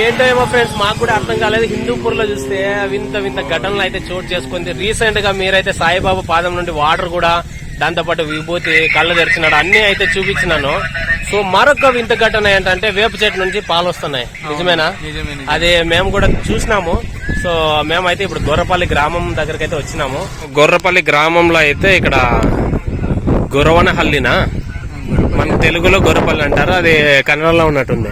ఏంటో ఏమో ఫ్రెండ్స్ మాకు కూడా అర్థం కాలేదు. హిందూపూర్లో చూస్తే వింత వింత ఘటనలు అయితే చోటు చేసుకుంది. రీసెంట్గా మీరైతే సాయిబాబా పాదం నుండి వాటర్ కూడా దాంతో పాటు విభూతి కళ్ళు తెరిచినాడు. అన్ని అయితే చూపించినాను. సో మరొక వింత ఘటన ఏంటంటే వేప చెట్టు నుంచి పాలు వస్తున్నాయి. నిజమేనా? నిజమే నిజమే. అది మేము కూడా చూసినాము. సో మేమైతే ఇప్పుడు గొర్రపల్లి గ్రామం దగ్గరికి అయితే వచ్చినాము. గొర్రపల్లి గ్రామంలో అయితే ఇక్కడ గురవనహల్లినా మన తెలుగులో గొర్రపల్లి అంటారు. అది కన్నడలో ఉన్నట్టుంది.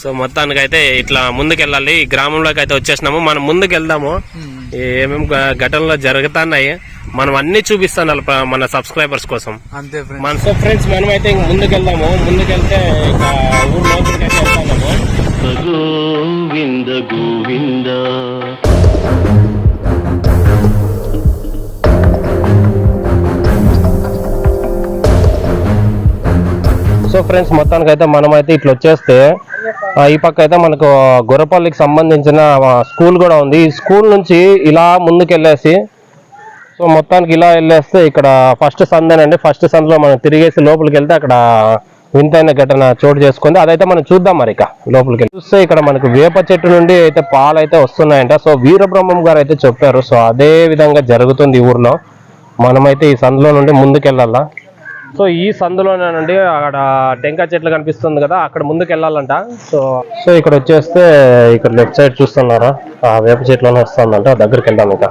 సో మొత్తానికి అయితే ఇట్లా ముందుకెళ్ళాలి. ఈ గ్రామంలోకి అయితే వచ్చేసినాము. మనం ముందుకు వెళ్దాము ఏమేమి ఘటనలు జరుగుతున్నాయి. మనం అన్ని చూపిస్తాను మన సబ్స్క్రైబర్స్ కోసం. అంతే మన సో ఫ్రెండ్స్ మనం అయితే ఇంక ముందుకెళ్దాము. ముందుకెళ్తే ఇక ఊరు లోపలికి అయితే వెళ్తాము గోవింద గోవింద. సో ఫ్రెండ్స్ మొత్తానికి అయితే మనమైతే ఇట్లా వచ్చేస్తే ఈ పక్క అయితే మనకు గొర్రపల్లికి సంబంధించిన స్కూల్ కూడా ఉంది. ఈ స్కూల్ నుంచి ఇలా ముందుకెళ్ళేసి సో మొత్తానికి ఇలా వెళ్ళేస్తే ఇక్కడ ఫస్ట్ సందేనండి. ఫస్ట్ సందులో మనం తిరిగేసి లోపలికి వెళ్తే అక్కడ వింతైన ఘటన చోటు చేసుకుంది. అదైతే మనం చూద్దాం మరి ఇక లోపలికి చూస్తే ఇక్కడ మనకు వేప చెట్టు నుండి అయితే పాలు అయితే వస్తున్నాయంట. సో వీరబ్రహ్మం గారు అయితే చెప్పారు. సో అదే విధంగా జరుగుతుంది ఊర్లో. మనమైతే ఈ సందులో నుండి ముందుకెళ్ళాలా? సో ఈ సందులోనేనండి అక్కడ టెంకాయ చెట్లు కనిపిస్తుంది కదా అక్కడ ముందుకు వెళ్ళాలంట సో సో ఇక్కడ వచ్చేస్తే ఇక్కడ లెఫ్ట్ సైడ్ చూస్తున్నారా? ఆ వేప చెట్లోనే వస్తుందంట దగ్గరికి వెళ్దాం ఇక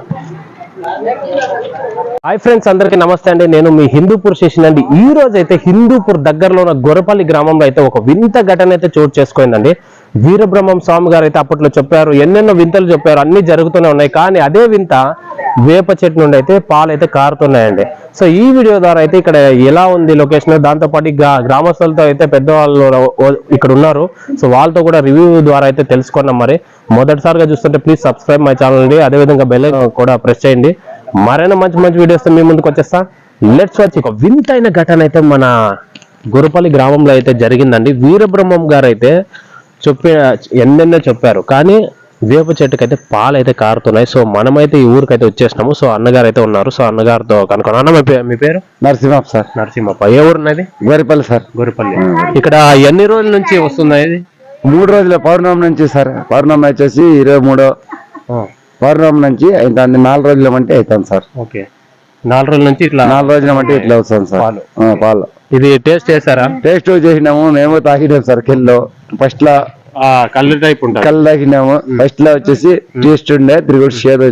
హాయ్ ఫ్రెండ్స్ అందరికీ నమస్తే అండి. నేను మీ హిందూపూర్ స్టేషన్ అండి. ఈ రోజు అయితే హిందూపూర్ దగ్గరలో ఉన్న గొరపల్లి గ్రామంలో అయితే ఒక వింత ఘటన అయితే చోటు చేసుకోయిందండి వీరబ్రహ్మం స్వామి గారు అయితే అప్పట్లో చెప్పారు ఎన్నెన్నో వింతలు చెప్పారు అన్ని జరుగుతూనే ఉన్నాయి. కానీ అదే వింత వేప చెట్టు నుండి అయితే పాలు అయితే కారుతున్నాయండి. సో ఈ వీడియో ద్వారా అయితే ఇక్కడ ఎలా ఉంది లొకేషన్? దాంతోపాటు గ్రామస్తులతో అయితే పెద్దవాళ్ళు ఇక్కడ ఉన్నారు. సో వాళ్ళతో కూడా రివ్యూ ద్వారా అయితే తెలుసుకున్నాం మరి. మొదటిసారిగా చూస్తుంటే ప్లీజ్ సబ్స్క్రైబ్ మై ఛానల్ అండి. అదేవిధంగా బెల్ కూడా ప్రెస్ చేయండి. మరైనా మంచి మంచి వీడియోస్ మీ ముందుకు వచ్చేస్తా. లెట్స్ వచ్చి ఒక వింతైన ఘటన అయితే మన గురపల్లి గ్రామంలో అయితే జరిగిందండి. వీరబ్రహ్మం గారు అయితే చెప్పి ఎన్నెన్నో చెప్పారు. కానీ వేప చెట్టుకి అయితే పాలు అయితే కారుతున్నాయి. సో మనమైతే ఈ ఊరికైతే వచ్చేసినాము. సో అన్నగారు అయితే ఉన్నారు. సో అన్నగారితో కనుక అన్న మీ పేరు? నరసింహ సార్. నరసింహప్ప. ఏ ఊరున్నది? గోరిపల్లి సార్. గురిపల్లి. ఇక్కడ ఎన్ని రోజుల నుంచి వస్తుంది ఇది? మూడు రోజుల పౌర్ణమి నుంచి సార్. పౌర్ణమి వచ్చేసి ఇరవై మూడో. పౌర్ణమి నుంచి అవుతుంది నాలుగు రోజుల అంటే అవుతుంది సార్. ఓకే. నాలుగు రోజుల నుంచి ఇట్లా నాలుగు రోజుల అంటే ఇట్లా వస్తుంది సార్. పాలు. ఇది టేస్ట్ చేశారా టేస్ట్ చేసినాము మేము తాగినాము సార్ కిల్లో ఫస్ట్లో ఆ, కళ్ళు టైప్ ఉంటుంది. కళ్ళు తాగినాము. ఫస్ట్లో వచ్చేసి టేస్ట్ ఉండే తిరిగి షేర్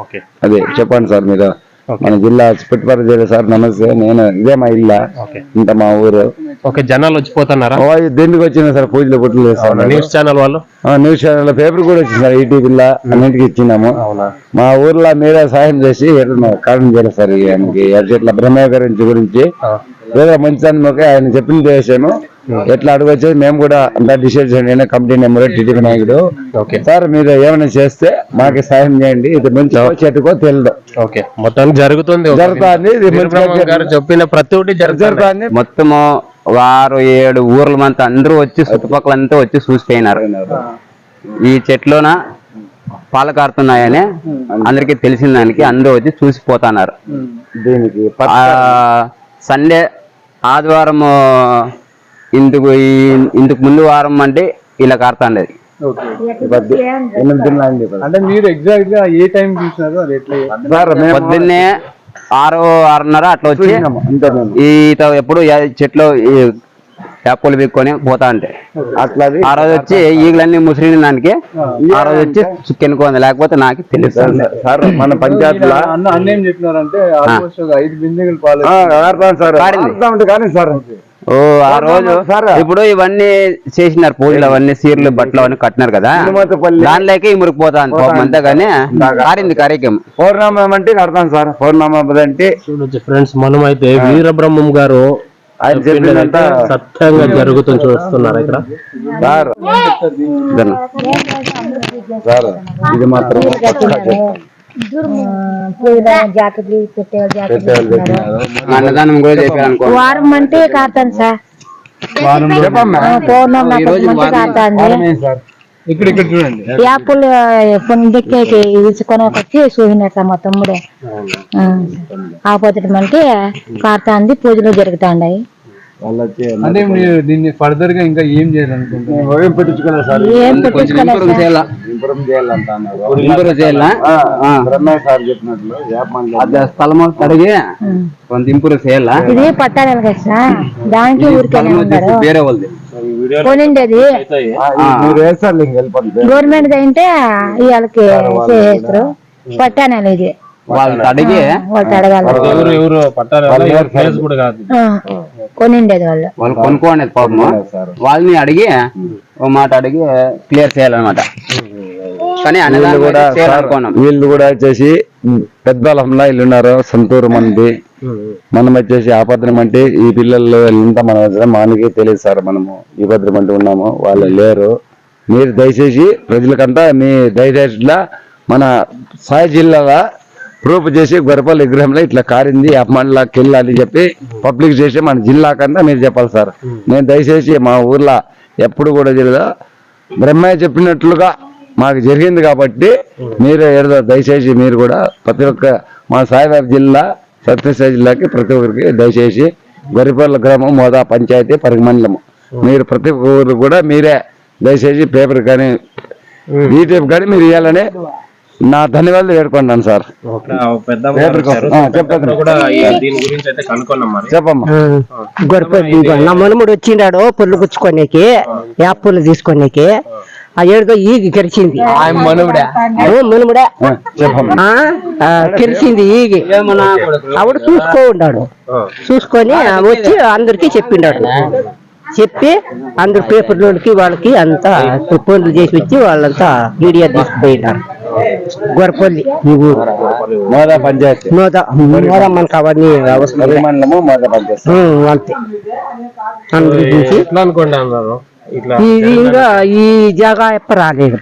ఓకే. అదే చెప్పండి సార్ మీరు. మన జిల్లా పుట్టుపర్తి జిల్లా సార్ నమస్తే నేను ఇదే మా ఇల్లు. ఓకే. ఇంత మా ఊరు. ఓకే జనాలు వచ్చిపోతున్నారా దేనికి వచ్చిన సార్ పూజలు పుట్టలు చేస్తాను న్యూస్ ఛానల్ వాళ్ళు? న్యూస్ ఛానల్ పేపర్ కూడా వచ్చింది సార్ ఈటీవీలో అన్నింటికి ఇచ్చినాము. మా ఊర్లో మీరే సహాయం చేసి కారణం చేయాలి సార్ ఎట్లా బ్రహ్మయ్య గురించి గురించి ఏదో మంచిదాన్ని మొక్క ఆయన చెప్పింది చేశాను ఎట్లా అడగొచ్చేది మేము కూడా అంతా డిసైడ్ చేయండి. నేను కమిటీ నెంబర్ టీడీపీ నాయకుడు. ఓకే. సార్ మీరు ఏమైనా చేస్తే మాకు సహాయం చేయండి. ఇది మంచి చెట్టుకో తెలియదు. ఓకే. మొత్తానికి జరుగుతుంది. జరుగుతుంది. చెప్పిన ప్రతి ఒక్కటి జరుగుతుంది. మొత్తము వారు ఏడు ఊర్ల మంతా అందరూ వచ్చి చుట్టుపక్కల అంతా వచ్చి చూసిపోయినారు. ఈ చెట్లోన పాలు కారుతున్నాయని అందరికి తెలిసిన దానికి అందరూ వచ్చి చూసిపోతున్నారు. దీనికి ఆ సండే ఆదివారం ఇందుకు ఇందుకు ముందు వారం అంటే ఇలా. అంటే మీరు ఎగ్జాక్ట్గా ఏ టైం చూసినారు అది ఎట్లా పొద్దున్నే ఆరు ఆరున్నర అట్లా వచ్చి చూసినాము. అంతే మేము. ఈ త- ఎప్పుడు చెట్లు ఈ చేపలు బిక్కొని పోతా అంటే. ఆ రోజు వచ్చి ఈగలన్నీ ముసిరిన దానికి ఆ. రోజు వచ్చి చుక్కెనుకోంది. లేకపోతే నాకు తెలుసు సార్ మన పంచాయతీలో? అన్న చెప్పినారంటే ఐదు బిందెలు పాలు సార్. కానీ ఓ ఆ రోజు ఇప్పుడు ఇవన్నీ చేసినారు పూజలు అవన్నీ సీర్లు బట్టలు అవన్నీ కట్టినారు కదా. దానిలోకి ఇమురుకుపోతాను పాపం అంతా కానీ కారింది కార్యక్రమం. పౌర్ణమం అంటే కడతాం సార్. పౌర్ణమం అంటే చూడొచ్చు ఫ్రెండ్స్ మనం అయితే వీరబ్రహ్మం గారు ఆయన చెప్పిందంతా సత్యంగా జరుగుతుంది చూస్తున్నారు ఇక్కడ. సార్. సార్ ఇది మాత్రం అన్నదానం కూడా చెప్పారు అనుకో. వారం అంటే కాతాను సార్. పౌర్ణమి కాతాంది ఇక్కడ ఇక్కడ చూడండి యాపులు పొందెక్కి తీసుకొని వచ్చి చూసినారు సార్ మా తమ్ముడే. ఆపోతటం అంటే కాతాంది పూజలు జరుగుతాండాయి. అంటే మీరు దీన్ని ఫర్దర్గా ఇంకా ఏం చేయాలనుకుంటున్నారు? ఏం పెట్టించుకోలేదు సార్. ఏం కొంచెం పెట్టించుకోలేదు ఇంప్రూవ్ సార్. చేయాలా? ఇంప్రూవ్ చేయాలంట అన్నారు ఇంప్రూవ్ చేయాలా? ఆ, బ్రహ్మయ్య సార్ చెప్పినట్లు యాపమని అది స్థలం అడిగి కొంత ఇంప్రూవ్ చేయాలా? ఇది పట్టాలి కదా సార్. దానికి ఊరికే వేరే వాళ్ళది. వెళ్ళిపోతుంది గవర్నమెంట్ అయితే ఇవాళకి చేస్తారు పట్టానాలి ఇది. వాళ్ళని అడిగి? వాళ్ళు అడగాలి. ఎవరు ఎవరు పట్టారు కేసు కూడా కాదు. ఆ, కొనిండేది వాళ్ళు. వాళ్ళు కొనుక్కోనేది పాపము. వాళ్ళని అడిగి ఓ మాట అడిగి క్లియర్ చేయాలన్నమాట. కానీ వీళ్ళు కూడా వీళ్ళు కూడా వచ్చేసి పెద్దలంలా ఇల్లు ఉన్నారు సొంతూరు మంది. మనం వచ్చేసి ఆపత్రం అంటే ఈ పిల్లలు వీళ్ళంతా మన మనకి తెలియదు సార్ మనము ఈ భద్రం అంటే ఉన్నాము. వాళ్ళు లేరు. మీరు దయచేసి ప్రజలకంతా మీ దయచేసిలా మన సాయి జిల్లాలో ప్రూఫ్ చేసి గొరపల్లి విగ్రహంలో ఇట్లా కారింది అప్పమండలాకి వెళ్ళి అని చెప్పి పబ్లిక్ చేసి మన జిల్లాకంతా మీరు చెప్పాలి సార్. నేను దయచేసి మా ఊర్లో ఎప్పుడు కూడా తెలియదు బ్రహ్మయ్య చెప్పినట్లుగా మాకు జరిగింది కాబట్టి మీరు ఏదో దయచేసి మీరు కూడా ప్రతి ఒక్క మా సాయిబాబు జిల్లా సత్యసాయి జిల్లాకి ప్రతి ఒక్కరికి దయచేసి గరిపల్ల గ్రామం మోదా పంచాయతీ పరిగమండలము మీరు ప్రతి ఊరు కూడా మీరే దయచేసి పేపర్ కానీ యూట్యూబ్ కానీ మీరు ఇవ్వాలని నా ధన్యవాదాలు వేడుకుంటున్నాను సార్. చెప్పమ్మా. గొరపల్లి నా మనముడు వచ్చిండాడు పుల్లు పుచ్చుకోనికి యాప్పులు తీసుకోనికి. ఆ ఏడుతో ఈగి కెరిచింది మనుముడా. కెరిచింది ఈగి. ఆవిడ చూసుకో ఉన్నాడు చూసుకొని వచ్చి అందరికి చెప్పిండాడు. చెప్పి అందరు పేపర్లోకి వాళ్ళకి అంతా ఫోన్లు చేసి వచ్చి వాళ్ళంతా మీడియా తీసుకుపోయినారు. గొరపల్లి ఈ ఊరు. మోదా పంచాయతీ. నోద నోద మనకు అవన్నీ అవసరం అంతే. అందరు చూసి ఇది ఇంకా ఈ జాగా ఎప్ప రాలేదు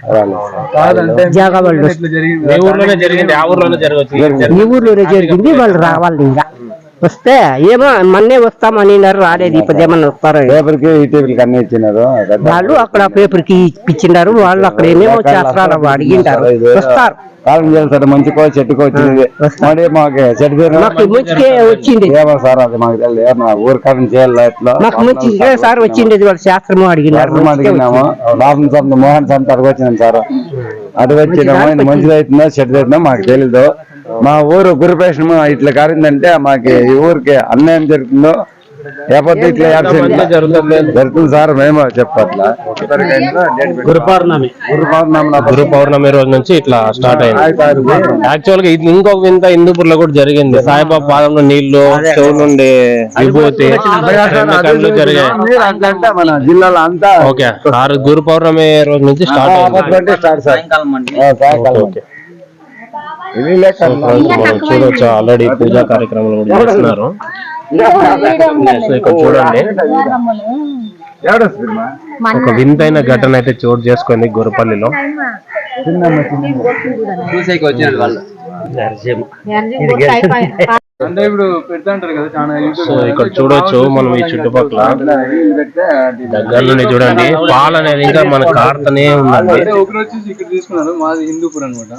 జాగా వాళ్ళు ఈ ఊర్లోనే జరిగింది వాళ్ళు రావాలి ఇంకా. వస్తే ఏమో మొన్నే వస్తామని రాలేదు ఇప్పుడు ఏమన్నా వస్తారో ఏమో. పేపర్కి యూట్యూబ్ అన్ని ఇచ్చినారు. వాళ్ళు అక్కడ పేపర్కి ఇప్పించినారు వాళ్ళు అక్కడ ఏమేమో చేస్తారు అడిగింటారు. వస్తారు. కాలం చేస్తారు మంచికో చెట్టుకో వచ్చింది మరి మాకు చెట్టు వచ్చింది. ఏమో సార్ అది మాకు తెలియదు. మా ఊరు కాలం చేయాలి మాకు సార్ వాళ్ళు శాస్త్రము అడిగినారు. అడిగినాము. సంత మోహన్ సంత సార్. అడుగు వచ్చినాము. ఇది మంచిది అవుతుందో మాకు తెలీదు. మా ఊరు గురుపేషం ఇట్లా కారిందంటే మాకు ఈ ఊరికి అన్యాయం జరుగుతుందో లేకపోతే ఇట్లా జరుగుతుంది సార్ మేము చెప్పట్లా. గురు పౌర్ణమి గురు పౌర్ణమి రోజు నుంచి ఇట్లా స్టార్ట్ అయింది. యాక్చువల్గా ఇది ఇంకొక వింత హిందూపూర్లో కూడా జరిగింది. సాయిబాబా పాదంలో నీళ్ళు చెవు నుండి విభూతి కళ్ళు జరిగాయి. మన జిల్లాలో అంతా. ఓకే గురు పౌర్ణమి రోజు నుంచి స్టార్ట్ అయింది. సాయంకాలం చూడొచ్చు ఆల్రెడీ పూజా కార్యక్రమాలు కూడా చేస్తున్నారు. ఇక్కడ చూడండి? ఒక వింతైన ఘటన అయితే చోటు చేసుకుంది గురపల్లిలో. చూసేకి వచ్చినారు వాళ్ళు. అంటే ఇప్పుడు కదా చాలా సో ఇక్కడ చూడొచ్చు మనం ఈ చుట్టుపక్కల. దగ్గర నుండి చూడండి. పాలు అనేది ఇంకా మన కారుతూనే ఉందండి. అంటే ఒకరు వచ్చేసి ఇక్కడ తీసుకున్నారు మాది హిందూపూర్ అనమాట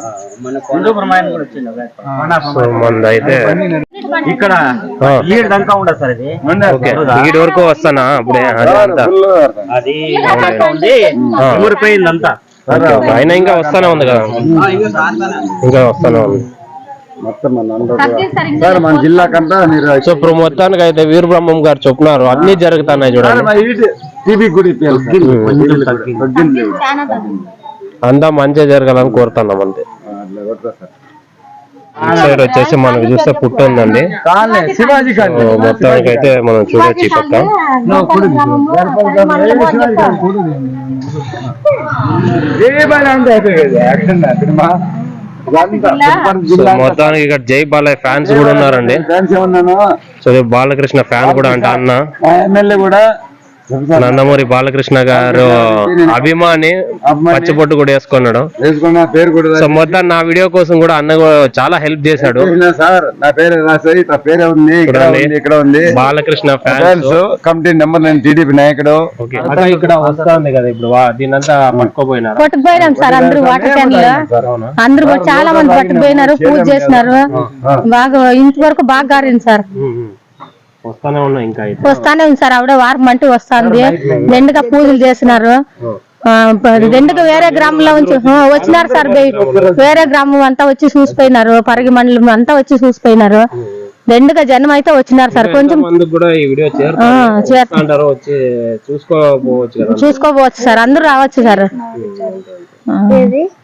సో మనది అయితే ఇక్కడ ఆ, ఈడు దంకా ఉండదు సార్ ఇది? ఓకే. వీడి వరకు వస్తానా? అప్పుడే అదే అంతా. అది దాకా ఉంది. ఆ. ఊరిపోయిందంతా. అయినా ఇంకా వస్తానే ఉంది కదా. ఇంకా వస్తానే ఉంది. మొత్తం మన అందరూ సార్ మన జిల్లాకంతా మీరు సో ఇప్పుడు మొత్తానికి అయితే వీరబ్రహ్మం గారు చెప్తున్నారు. అన్ని జరుగుతున్నాయి చూడండి. టీవీ గుడి అంతా మంచిగా జరగాలని కోరుతున్నాం అంతే. సైడ్ వచ్చేసి మనకు చూస్తే పుట్ట ఉందండి. మొత్తానికి అయితే మనం చూడొచ్చు ఈ పక్క మొత్తానికి ఇక్కడ జై బాలయ్య ఫ్యాన్స్ కూడా ఉన్నారండి. ఫ్యాన్స్ ఏమన్నాను సో బాలకృష్ణ ఫ్యాన్ కూడా అంట అన్న. ఎమ్మెల్యే కూడా నందమూరి బాలకృష్ణ గారు అభిమాని. పచ్చబొట్టు కూడా వేసుకున్నాడు. సో మొత్తం నా వీడియో కోసం కూడా అన్న కూడా చాలా హెల్ప్ చేశాడు. సార్ నా పేరు రాసాయి నా పేరే ఉంది ఇక్కడ. ఉంది. ఇక్కడ ఉంది. బాలకృష్ణ ఫ్యాన్స్ కమిటీ నెంబర్ నేను టీడీపీ నాయకుడు. ఇక్కడ వస్తుంది కదా ఇప్పుడు దీనంతా పట్టుకోపోయినారు? పట్టుకుపోయినాం సార్ అందరూ వాటర్ క్యాన్లో అందరూ చాలా మంది పట్టుకుపోయినారు పూజ చేసినారు. బాగా ఇంతవరకు బాగా గారింది సార్. వస్తానే ఉన్నా ఇంకా వస్తానే ఉంది సార్. ఆవిడ వారం అంటే వస్తుంది. దండుగా పూజలు చేసినారు. దండుగా వేరే గ్రామంలో వచ్చినారు సార్ వేరే గ్రామం అంతా వచ్చి చూసిపోయినారు. పరిగి మండలం అంతా వచ్చి చూసిపోయినారు. దండుగా జనం అయితే వచ్చినారు సార్. కొంచెం మంది కూడా ఈ వీడియో ఆ, చేస్తా చేరుతాంటారు వచ్చి చూసుకోపోవచ్చు సార్. అందరూ రావచ్చు సార్.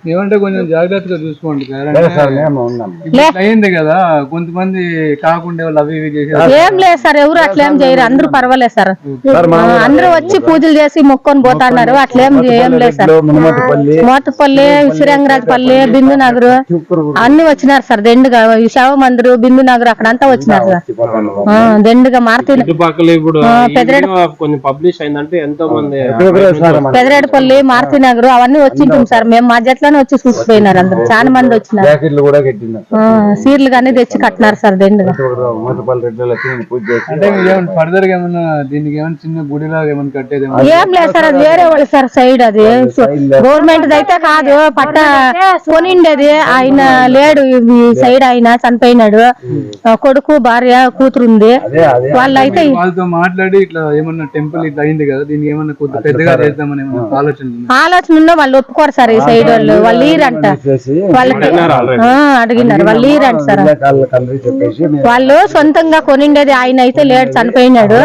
ఏమంటే కొంచెం జాగ్రత్తగా చూసుకోండి సార్. అయింది కదా కొంతమంది కాకుండా వాళ్ళు అవి ఇవి ఏం లేదు సార్ ఎవరు అట్లా ఏం చేయరు. అందరూ పర్వాలేదు సార్. అందరూ వచ్చి పూజలు చేసి మొక్కొని పోతున్నారు. అట్లేం ఏం లేదు సార్. మునమతిపల్లి మోతపల్లి శ్రీరంగరాజపల్లి బిందు నగర్ అన్ని వచ్చినారు సార్. దండుగా ఈ శవ మందిరు బిందు నగర్ అక్కడంతా వచ్చినారు సార్. ఆ, దండుగా మారుతి చుట్టుపక్కల ఇప్పుడు ఆ, ఈ పెదరెడ- వీడియో కొంచెం పబ్లిష్ అయిందంటే ఎంతో మంది సార్ మన పెదరేడుపల్లి మారుతి నగర్ అవన్నీ వచ్చింటాం సార్. మేము మా జట్లోనే వచ్చి చూసిపోయినారు అందరు. చాలా మంది వచ్చినారు. సీర్లు కానీ తెచ్చి కట్టినారు సార్ ఏం లేదు సార్ అది వేరే వాళ్ళు సార్ సైడ్ అది. గవర్నమెంట్ అయితే కాదు. పట్ట కొనిండేది. ఆయన లేడు ఈ సైడ్ ఆయన చనిపోయినాడు. కొడుకు భార్య కూతురు ఉంది వాళ్ళైతే వాళ్ళతో మాట్లాడి ఇట్లా ఏమన్నా టెంపుల్ ఇట్లా అయింది కదా దీనికి ఏమన్నా కొద్ది పెద్దగా చేద్దామని ఆలోచన? ఆలోచన ఉన్న వాళ్ళు ఒప్పుకోరు సార్ ఈ సైడ్ వాళ్ళు. వాళ్ళు ఈరంట వాళ్ళకి ఆ, అడిగినారు. వాళ్ళు ఈరంట సార్. వాళ్ళు సొంతంగా కొనిండేది ఆయన అయితే లేడు చనిపోయినాడు.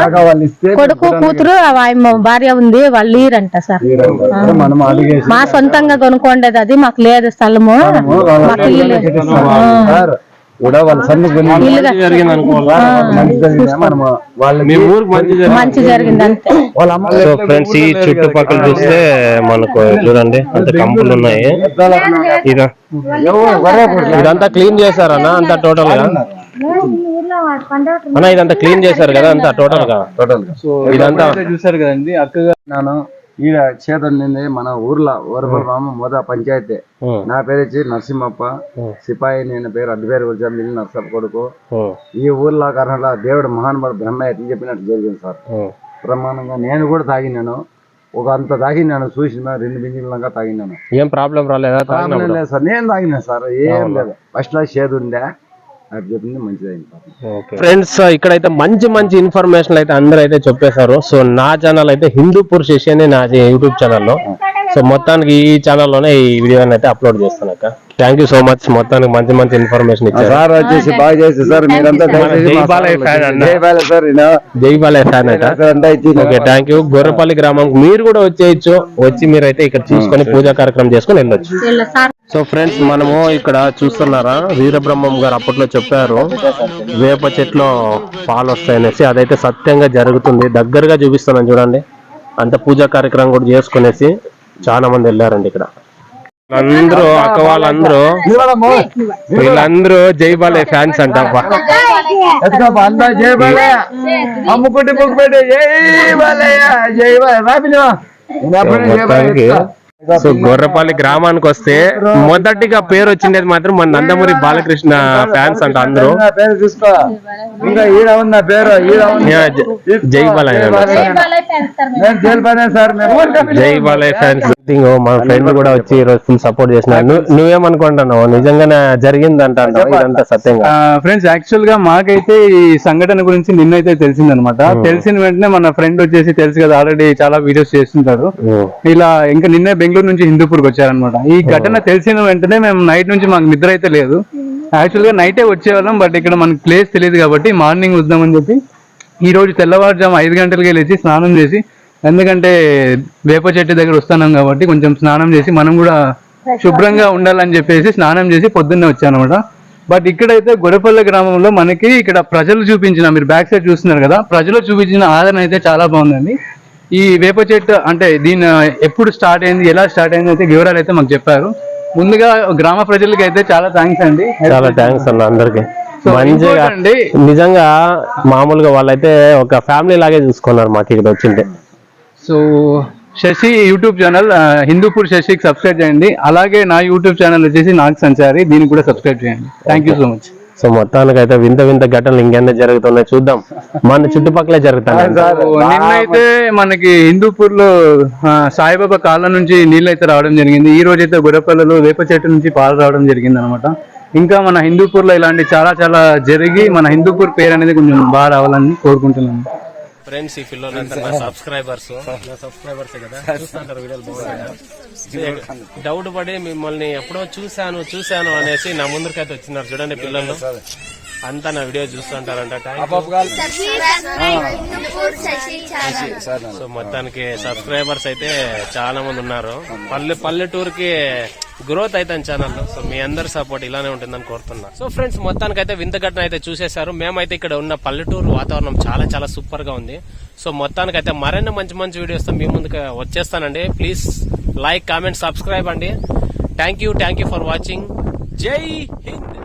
కొడుకు కూతురు ఆయన భార్య ఉంది వాళ్ళు ఈరంట సార్. మా సొంతంగా కొనుక్కోండేది అది మాకు లేదు స్థలము. మాకు కూడా వాళ్ళ సో ఫ్రెండ్స్ ఈ చుట్టుపక్కల చూస్తే మనకు చూడండి అంత కంపులు ఉన్నాయి. ఇదంతా క్లీన్ చేశారన్నా అంతా టోటల్గా? అన్న ఇదంతా క్లీన్ చేశారు కదా అంతా టోటల్గా? టోటల్గా. సో ఇదంతా చూసారు కదండి అక్కగా నేను ఈడ చేతం నింది మన ఊర్లో మామ మొద పంచాయతీ. నా పేరు వచ్చి నరసింహప్ప. సిపాయి నేను పేరు అడ్డుపేరు వచ్చా మిల్లి నర్సప్ప కొడుకు. ఈ ఊర్లో కర్ణాటక దేవుడు మహానుభావుడు బ్రహ్మ ఎట్లా చెప్పినట్టు జరిగింది సార్. బ్రహ్మాండంగా నేను కూడా తాగినాను. ఒక అంత తాగినాను చూసిన రెండు బింజిలంగా తాగినాను. ఏం ప్రాబ్లం రాలేదా? ప్రాబ్లం? లేదు సార్ నేను తాగినా సార్ ఏం లేదు. ఫస్ట్లో చేదు ఉండే అది చెప్పింది మంచిదైంది సార్ ఫ్రెండ్స్ ఇక్కడైతే మంచి మంచి ఇన్ఫర్మేషన్ అయితే అందరూ అయితే చెప్పేశారు. సో నా ఛానల్ అయితే హిందూపూర్ శశి అని నా యూట్యూబ్ ఛానల్లో సో మొత్తానికి ఈ ఛానల్లోనే ఈ వీడియోని అయితే అప్లోడ్ చేస్తాను అక్క. థ్యాంక్ యూ సో మచ్ మొత్తానికి మంచి మంచి ఇన్ఫర్మేషన్ ఇచ్చారు. సార్ వచ్చేసి బాగా చేసి సార్. మీరంతా fan okay thank you Gorrepalli గ్రామం మీరు కూడా వచ్చేయచ్చు. వచ్చి మీరైతే ఇక్కడ చూసుకొని పూజా కార్యక్రమం చేసుకొని వెళ్ళొచ్చు. సో ఫ్రెండ్స్ మనము ఇక్కడ చూస్తున్నారా? వీరబ్రహ్మం గారు అప్పట్లో చెప్పారు వేప చెట్లో పాలు వస్తాయనేసి అదైతే సత్యంగా జరుగుతుంది. దగ్గరగా చూపిస్తున్నాను చూడండి. అంత పూజా కార్యక్రమం కూడా చేసుకునేసి. చాలా మంది వెళ్ళారండి ఇక్కడ. అందరూ అక్క వాళ్ళందరూ వీళ్ళందరూ జై బాలయ్య ఫ్యాన్స్ అంట అబ్బా. ఎత్తుకో అంతా జై బాలయ్య అమ్ముకుంటే బుక్ పెట్టే జై బాలయ్య సో గొర్రపల్లి గ్రామానికి వస్తే మొదటిగా పేరు వచ్చిండేది మాత్రం మన నందమూరి బాలకృష్ణ ఫ్యాన్స్ అంట అందరూ. జ- బాలయ్య జై బాలయ్య ఫ్యాన్స్ మా ఫ్రెండ్ కూడా వచ్చి ఈ రోజు ఫుల్ సపోర్ట్ చేసిన నువ్వేమనుకుంటున్నావు? నిజంగానే అంటావా? ఇదంతా సత్యంగా. ఫ్రెండ్స్ యాక్చువల్గా మాకైతే ఈ సంఘటన గురించి నిన్నైతే తెలిసిందనమాట. తెలిసిన వెంటనే మన ఫ్రెండ్ వచ్చేసి తెలుసు కదా ఆల్రెడీ చాలా వీడియోస్ చేస్తుంటారు. ఉం. ఇలా ఇంకా నిన్నే బెంగళూరు నుంచి హిందూపూర్కి వచ్చారనమాట ఈ ఘటన తెలిసిన వెంటనే మేము నైట్ నుంచి మాకు నిద్ర అయితే లేదు. యాక్చువల్గా నైటే వచ్చేవాళ్ళం బట్ ఇక్కడ మనకి ప్లేస్ తెలియదు కాబట్టి మార్నింగ్ వద్దామని చెప్పి ఈ రోజు తెల్లవారుజాము ఐదు గంటలకి లేచి స్నానం చేసి ఎందుకంటే వేప చెట్టు దగ్గర వస్తున్నాం కాబట్టి కొంచెం స్నానం చేసి మనం కూడా శుభ్రంగా ఉండాలని చెప్పేసి స్నానం చేసి పొద్దున్నే వచ్చానమాట. బట్ ఇక్కడైతే గొడపల్లి గ్రామంలో మనకి ఇక్కడ ప్రజలు చూపించిన మీరు బ్యాక్ సైడ్ చూస్తున్నారు కదా ప్రజలు చూపించిన ఆదరణ అయితే చాలా బాగుందండి. ఈ వేప చెట్టు అంటే దీని ఎప్పుడు స్టార్ట్ అయింది ఎలా స్టార్ట్ అయింది అయితే వివరాలు అయితే మాకు చెప్పారు. ముందుగా గ్రామ ప్రజలకి అయితే చాలా థ్యాంక్స్ అండి. చాలా థ్యాంక్స్ అన్న అందరికి. మంచిగా నిజంగా మామూలుగా వాళ్ళైతే ఒక ఫ్యామిలీ లాగే చూసుకున్నారు మాకు ఇక్కడ వచ్చింటే. So Sashi YouTube channel Hindupur శశికి subscribe చేయండి. అలాగే నా యూట్యూబ్ ఛానల్ వచ్చేసి నాగ్ సంచారి దీనికి కూడా సబ్స్క్రైబ్ చేయండి. Thank you so much so మొత్తానికి అయితే వింత వింత ఘటనలు ఇంకెన్న జరుగుతున్నాయి చూద్దాం. మన చుట్టుపక్కలే జరుగుతున్నాయి. నిన్నైతే మనకి హిందూపూర్లో ఆ, సాయిబాబా కాళ్ళ నుంచి నీళ్ళు అయితే రావడం జరిగింది. ఈ రోజు అయితే గుర్రపల్లలో వేప చెట్టు నుంచి పాలు రావడం జరిగింది అనమాట ఇంకా మన హిందూపూర్లో ఇలాంటి చాలా చాలా జరిగి మన హిందూపూర్ పేరు అనేది కొంచెం బాగా రావాలని కోరుకుంటున్నాను. ఫ్రెండ్స్ ఈ పిల్లలంతా నా సబ్స్క్రైబర్స్ నా సబ్స్క్రైబర్స్ కదా. చూస్తుంటారు వీడియోలు బాగుంటాయి? డౌట్ పడి మిమ్మల్ని ఎప్పుడో చూశాను చూశాను అనేసి నా ముందరికైతే వచ్చినారు. చూడండి పిల్లలు. అంతా నా వీడియో చూస్తుంటారంట. సో మొత్తానికి సబ్స్క్రైబర్స్ అయితే చాలా మంది ఉన్నారు. పల్లె పల్లెటూరుకి గ్రోత్ అయితే ఛానల్ సో మీ అందరి సపోర్ట్ ఇలానే ఉంటుందని కోరుతున్నా. సో ఫ్రెండ్స్ మొత్తానికి అయితే వింత ఘటన అయితే చూసేశారు. మేమైతే ఇక్కడ ఉన్న పల్లెటూరు వాతావరణం చాలా చాలా సూపర్గా ఉంది. సో మొత్తానికి అయితే మరిన్ని మంచి మంచి వీడియోస్తో మీ ముందుకు వచ్చేస్తానండి. ప్లీజ్ లైక్ కామెంట్ సబ్స్క్రైబ్ అండి. Thank you thank you for watching జై హింద్